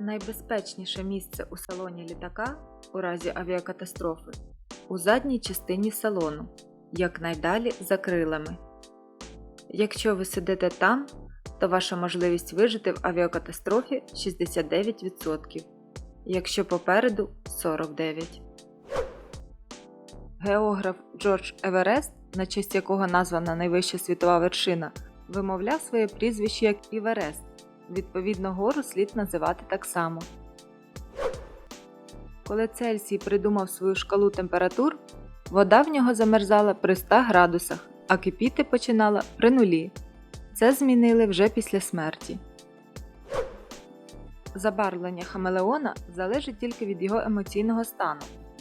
Найбезпечніше місце у салоні літака у разі авіакатастрофи у задній частині салону, якнайдалі за крилами. Якщо ви сидите там, то ваша можливість вижити в авіакатастрофі 69%, якщо попереду 49%. Географ Джордж Еверест, на честь якого названа найвища світова вершина, вимовляв своє прізвище як Іверест. Відповідно, гору слід називати так само. Коли Цельсій придумав свою шкалу температур, вода в нього замерзала при 100 градусах, а кипіти починала при нулі. Це змінили вже після смерті. Забарвлення хамелеона залежить тільки від його емоційного стану,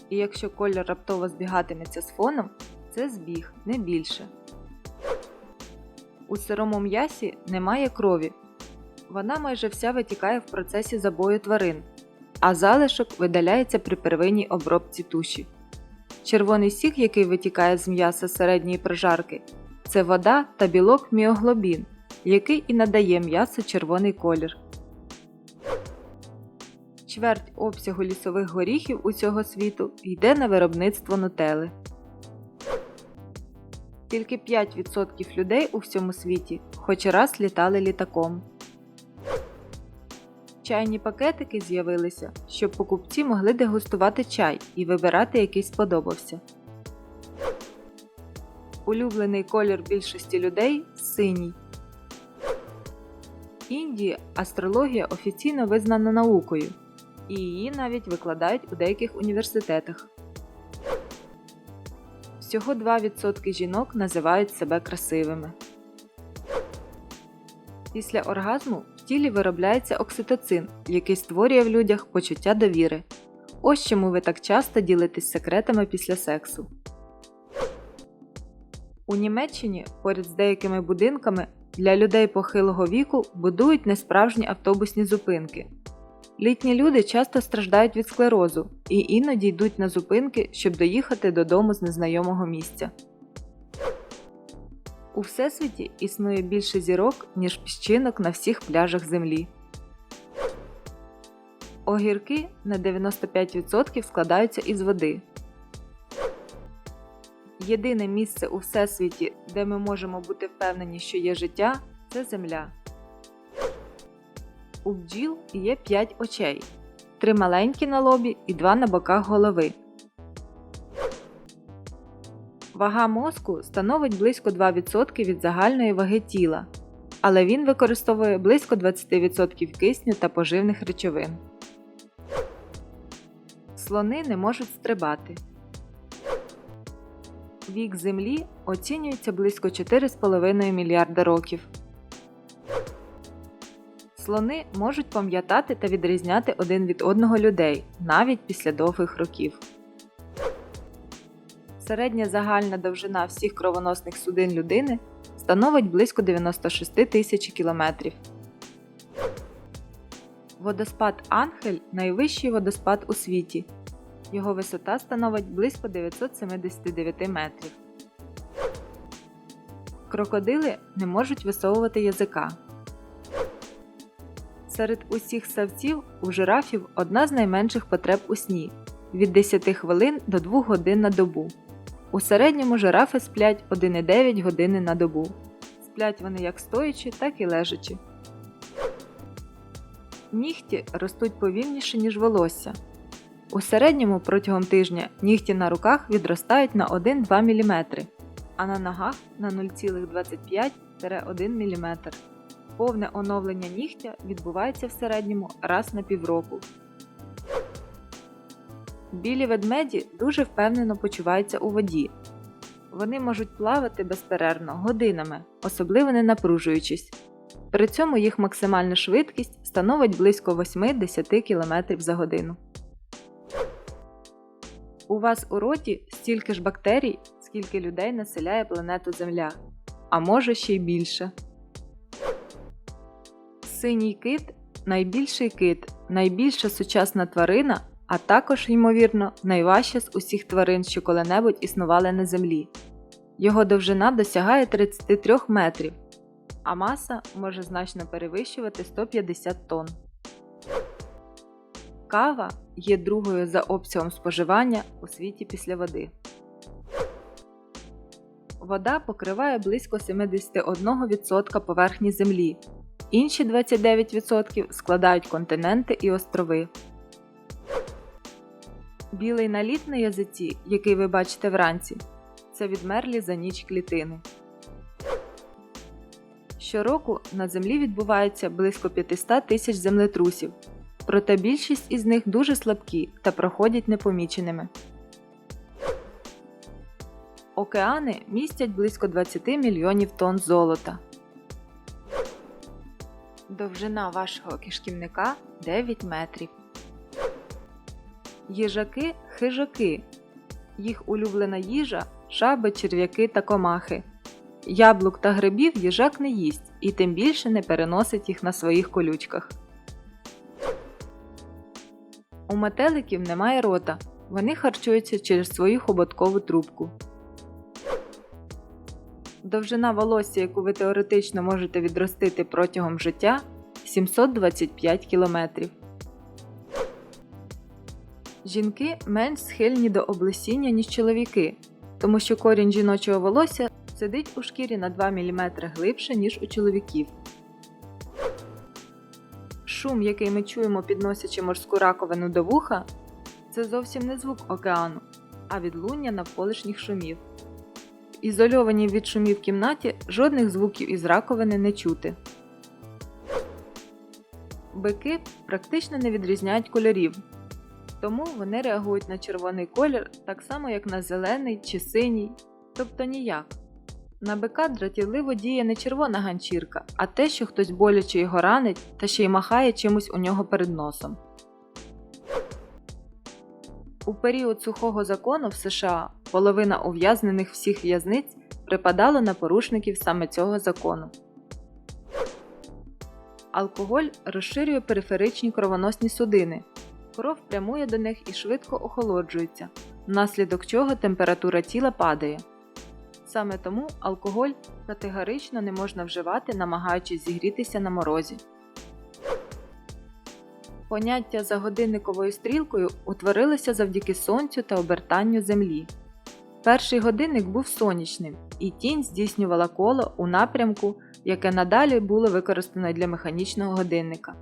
і якщо колір раптово збігатиметься з фоном, це збіг, не більше. У сирому м'ясі немає крові. Вона майже вся витікає в процесі забою тварин, а залишок видаляється при первинній обробці туші. Червоний сік, який витікає з м'яса середньої прожарки, це вода та білок міоглобін, який і надає м'ясу червоний колір. Чверть обсягу лісових горіхів усього світу йде на виробництво нутели. Тільки 5% людей у всьому світі хоч раз літали літаком. Чайні пакетики з'явилися, щоб покупці могли дегустувати чай і вибирати, який сподобався. Улюблений колір більшості людей синій. Індії астрологія офіційно визнана наукою, і її навіть викладають у деяких університетах. Всього 2% жінок називають себе красивими. Після оргазму тілі виробляється окситоцин, який створює в людях почуття довіри. Ось чому ви так часто ділитесь секретами після сексу. У Німеччині поряд з деякими будинками для людей похилого віку будують несправжні автобусні зупинки. Літні люди часто страждають від склерозу і іноді йдуть на зупинки, щоб доїхати додому з незнайомого місця. У всесвіті існує більше зірок, ніж піщинок на всіх пляжах Землі. Огірки на 95% складаються із води. Єдине місце у всесвіті, де ми можемо бути впевнені, що є життя, це Земля. У бджіл є 5 очей, 3 маленькі на лобі і 2 на боках голови. Вага мозку становить близько 2% від загальної ваги тіла, але він використовує близько 20% кисню та поживних речовин. Слони не можуть стрибати. Вік Землі оцінюється близько 4,5 мільярда років. Слони можуть пам'ятати та відрізняти один від одного людей навіть після довгих років. Середня загальна довжина всіх кровоносних судин людини становить близько 96 тисяч кілометрів. Водоспад Ангель найвищий водоспад у світі. Його висота становить близько 979 метрів. Крокодили не можуть висовувати язика. Серед усіх савців у жирафів одна з найменших потреб у сні від 10 хвилин до 2 годин на добу. У середньому жирафи сплять 1,9 години на добу. Сплять вони як стоячи, так і лежачи. Нігті ростуть повільніше, ніж волосся. У середньому протягом тижня нігті на руках відростають на 1-2 мм, а на ногах на 0,25-1 мм. Повне оновлення нігтя відбувається в середньому раз на півроку. Білі ведмеді дуже впевнено почуваються у воді. Вони можуть плавати безперервно годинами, особливо не напружуючись. При цьому їх максимальна швидкість становить близько 8-10 км за годину. У вас у роті стільки ж бактерій, скільки людей населяє планету Земля, а може ще й більше. Синій кит найбільший кит, найбільша сучасна тварина, а також, ймовірно, найважча з усіх тварин, що коли-небудь існували на Землі. Його довжина досягає 33 метрів, а маса може значно перевищувати 150 тонн. Кава є другою за обсягом споживання у світі після води. Вода покриває близько 71% поверхні Землі. Інші 29% складають континенти і острови. Білий наліт на язиці, який ви бачите вранці, це відмерлі за ніч клітини. Щороку на Землі відбувається близько 500 тисяч землетрусів, проте більшість із них дуже слабкі та проходять непоміченими. Океани містять близько 20 мільйонів тонн золота. Довжина вашого кишківника 9 метрів. Їжаки хижаки. Їх улюблена їжа жаби, черв'яки та комахи. Яблук та грибів їжак не їсть і тим більше не переносить їх на своїх колючках. У метеликів немає рота. Вони харчуються через свою хоботкову трубку. Довжина волосся, яку ви теоретично можете відростити протягом життя 725 км. Жінки менш схильні до облесіння, ніж чоловіки, тому що корінь жіночого волосся сидить у шкірі на 2 мм глибше, ніж у чоловіків. Шум, який ми чуємо, підносячи морську раковину до вуха, це зовсім не звук океану, а відлуння навколишніх шумів. В ізольованій від шумів кімнаті жодних звуків із раковини не чути. Бики практично не відрізняють кольорів, тому вони реагують на червоний колір так само, як на зелений чи синій, тобто ніяк. На бика дратівливо діє не червона ганчірка, а те, що хтось боляче його ранить та ще й махає чимось у нього перед носом. У період сухого закону в США половина ув'язнених всіх в'язниць припадало на порушників саме цього закону. Алкоголь розширює периферичні кровоносні судини. Кров прямує до них і швидко охолоджується, внаслідок чого температура тіла падає. Саме тому алкоголь категорично не можна вживати, намагаючись зігрітися на морозі. Поняття за годинниковою стрілкою утворилося завдяки сонцю та обертанню Землі. Перший годинник був сонячним, і тінь здійснювала коло у напрямку, яке надалі було використано для механічного годинника.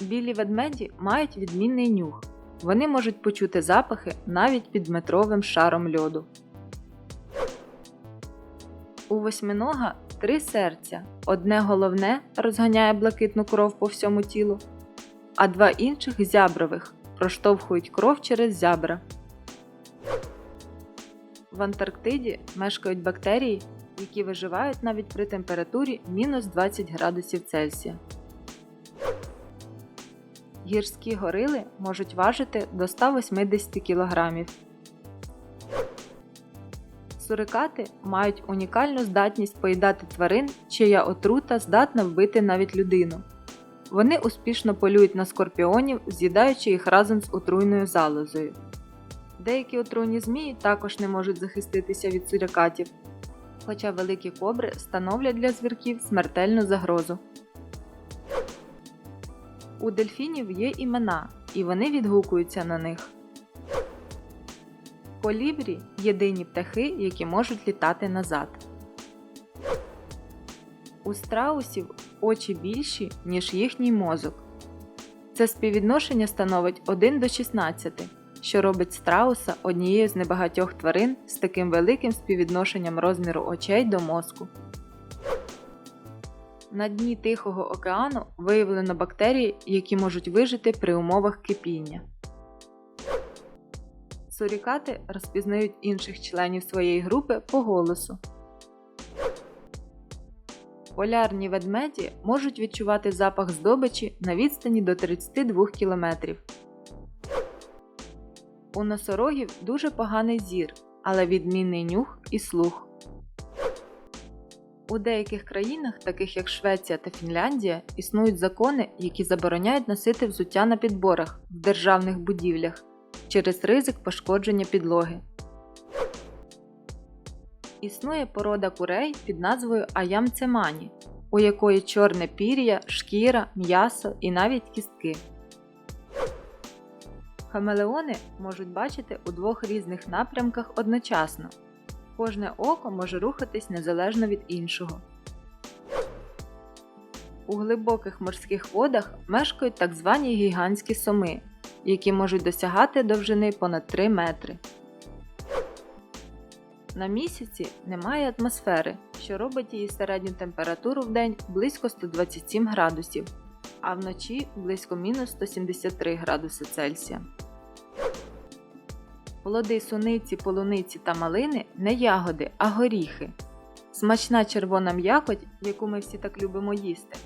Білі ведмеді мають відмінний нюх. Вони можуть почути запахи навіть під метровим шаром льоду. У восьминога три серця. Одне головне розганяє блакитну кров по всьому тілу, а два інших зябрових проштовхують кров через зябра. В Антарктиді мешкають бактерії, які виживають навіть при температурі мінус 20 градусів Цельсія. Гірські горили можуть важити до 180 кг. Сурикати мають унікальну здатність поїдати тварин, чия отрута здатна вбити навіть людину. Вони успішно полюють на скорпіонів, з'їдаючи їх разом з отруйною залозою. Деякі отруйні змії також не можуть захиститися від сурикатів, хоча великі кобри становлять для звірків смертельну загрозу. У дельфінів є імена, і вони відгукуються на них. Колібрі єдині птахи, які можуть літати назад. У страусів очі більші, ніж їхній мозок. Це співвідношення становить 1 до 16, що робить страуса однією з небагатьох тварин з таким великим співвідношенням розміру очей до мозку. На дні Тихого океану виявлено бактерії, які можуть вижити при умовах кипіння. Сурікати розпізнають інших членів своєї групи по голосу. Полярні ведмеді можуть відчувати запах здобичі на відстані до 32 км. У носорогів дуже поганий зір, але відмінний нюх і слух. У деяких країнах, таких як Швеція та Фінляндія, існують закони, які забороняють носити взуття на підборах в державних будівлях через ризик пошкодження підлоги. Існує порода курей під назвою Аямцемані. у якої чорне пір'я, шкіра, м'ясо і навіть кістки. Хамелеони можуть бачити у двох різних напрямках одночасно. Кожне око може рухатись незалежно від іншого. У глибоких морських водах мешкають так звані гігантські соми, які можуть досягати довжини понад 3 метри. На місяці немає атмосфери, що робить її середню температуру в день близько 127 градусів, а вночі близько мінус 173 градуси Цельсія. Плоди суниці, полуниці та малини не ягоди, а горіхи. Смачна червона м'якоть, яку ми всі так любимо їсти,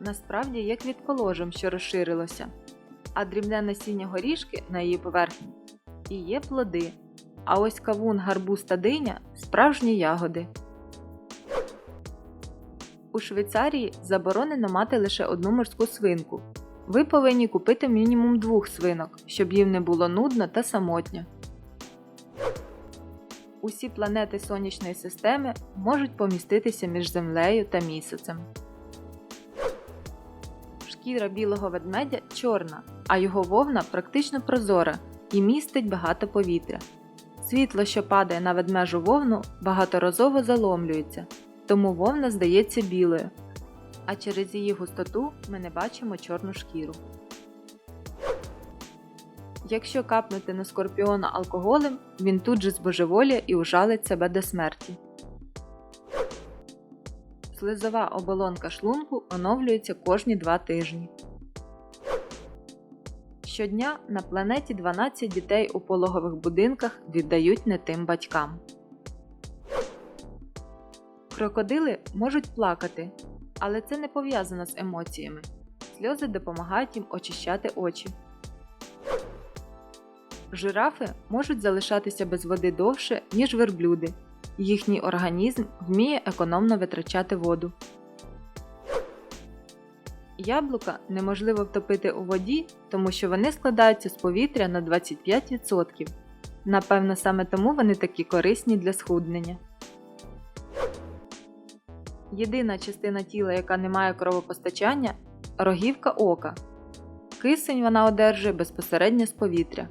насправді є квітколожем, що розширилося, а дрібне насіння горішки на її поверхні і є плоди. А ось кавун, гарбуз та диня справжні ягоди. У Швейцарії заборонено мати лише одну морську свинку. Ви повинні купити мінімум двох свинок, щоб їм не було нудно та самотньо. Усі планети сонячної системи можуть поміститися між Землею та місяцем. Шкіра білого ведмедя чорна, а його вовна практично прозора і містить багато повітря. Світло, що падає на ведмежу вовну, багаторазово заломлюється, тому вовна здається білою, а через її густоту ми не бачимо чорну шкіру. Якщо капнути на скорпіона алкоголем, він тут же збожеволіє і ужалить себе до смерті. Слизова оболонка шлунку оновлюється кожні 2 тижні. Щодня на планеті 12 дітей у пологових будинках віддають не тим батькам. Крокодили можуть плакати, але це не пов'язано з емоціями. Сльози допомагають їм очищати очі. Жирафи можуть залишатися без води довше, ніж верблюди. Їхній організм вміє економно витрачати воду. Яблука неможливо втопити у воді, тому що вони складаються з повітря на 25%. Напевно, саме тому вони такі корисні для схуднення. Єдина частина тіла, яка не має кровопостачання рогівка ока. Кисень вона одержує безпосередньо з повітря.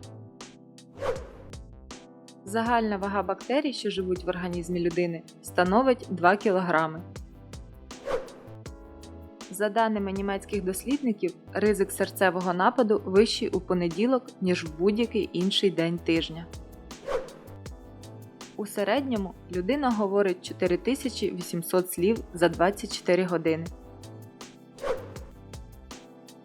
Загальна вага бактерій, що живуть в організмі людини, становить 2 кг. За даними німецьких дослідників, ризик серцевого нападу вищий у понеділок, ніж в будь-який інший день тижня. У середньому людина говорить 4800 слів за 24 години.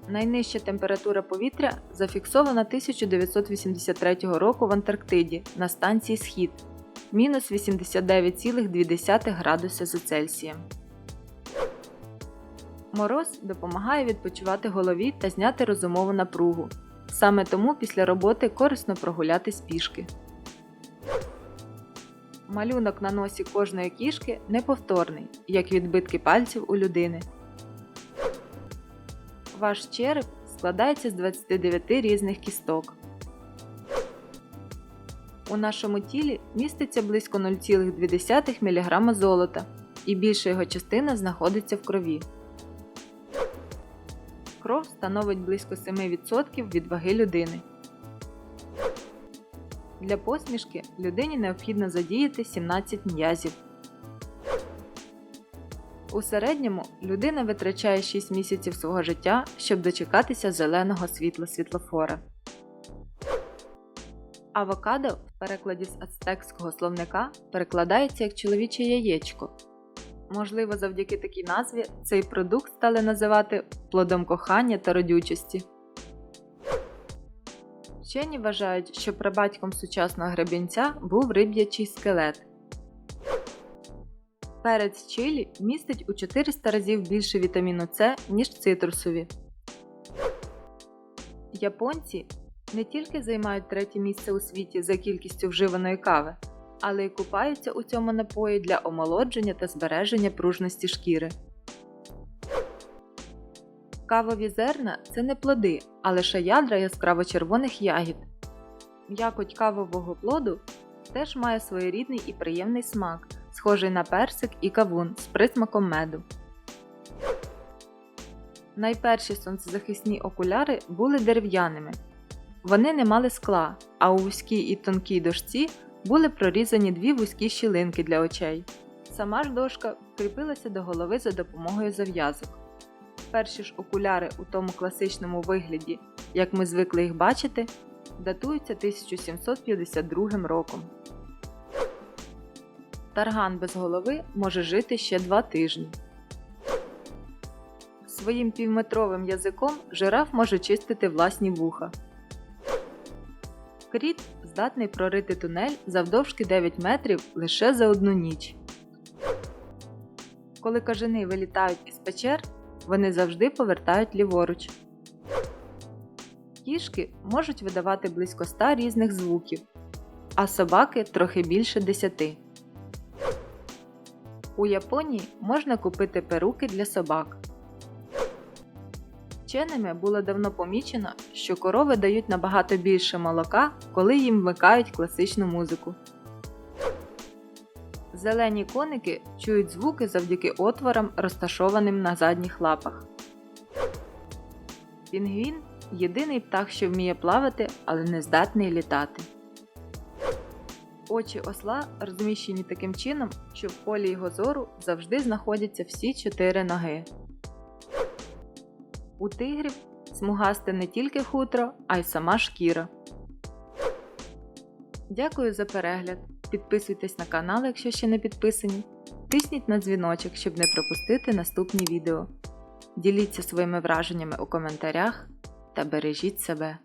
Найнижча температура повітря зафіксована 1983 року в Антарктиді на станції Схід мінус 89,2 градуси за Цельсієм. Мороз допомагає відпочивати голові та зняти розумову напругу. Саме тому після роботи корисно прогулятись пішки. Малюнок на носі кожної кішки неповторний, як відбитки пальців у людини. Ваш череп складається з 29 різних кісток. У нашому тілі міститься близько 0,2 мг золота, і більша його частина знаходиться в крові. Кров становить близько 7% від ваги людини. Для посмішки людині необхідно задіяти 17 м'язів. У середньому людина витрачає 6 місяців свого життя, щоб дочекатися зеленого світла світлофора. Авокадо в перекладі з ацтекського словника перекладається як чоловіче яєчко. Можливо, завдяки такій назві цей продукт стали називати плодом кохання та родючості. Вчені вважають, що прабатьком сучасного гребінця був риб'ячий скелет. Перець чилі містить у 400 разів більше вітаміну С, ніж цитрусові. Японці не тільки займають третє місце у світі за кількістю вживаної кави, але й купаються у цьому напої для омолодження та збереження пружності шкіри. Кавові зерна це не плоди, а лише ядра яскраво червоних ягід. М'якоть кавового плоду теж має своєрідний і приємний смак, схожий на персик і кавун з присмаком меду. Найперші сонцезахисні окуляри були дерев'яними. Вони не мали скла, а у вузькій і тонкій дошці були прорізані дві вузькі щілинки для очей. Сама ж дошка кріпилася до голови за допомогою зав'язок. Перші ж окуляри у тому класичному вигляді, як ми звикли їх бачити, датуються 1752 роком. Тарган без голови може жити ще два тижні. Своїм півметровим язиком жираф може чистити власні вуха. Кріт здатний прорити тунель завдовжки 9 метрів лише за одну ніч. Коли кажани вилітають із печер, вони завжди повертають ліворуч. Кішки можуть видавати близько 100 різних звуків, а собаки трохи більше 10. У Японії можна купити перуки для собак. Вченими було давно помічено, що корови дають набагато більше молока, коли їм вмикають класичну музику. Зелені коники чують звуки завдяки отворам, розташованим на задніх лапах. Пінгвін єдиний птах, що вміє плавати, але не здатний літати. Очі осла розміщені таким чином, що в полі його зору завжди знаходяться всі чотири ноги. У тигрів смугасте не тільки хутро, а й сама шкіра. Дякую за перегляд. Підписуйтесь на канал, якщо ще не підписані. Тисніть на дзвіночок, щоб не пропустити наступні відео. Діліться своїми враженнями у коментарях та бережіть себе.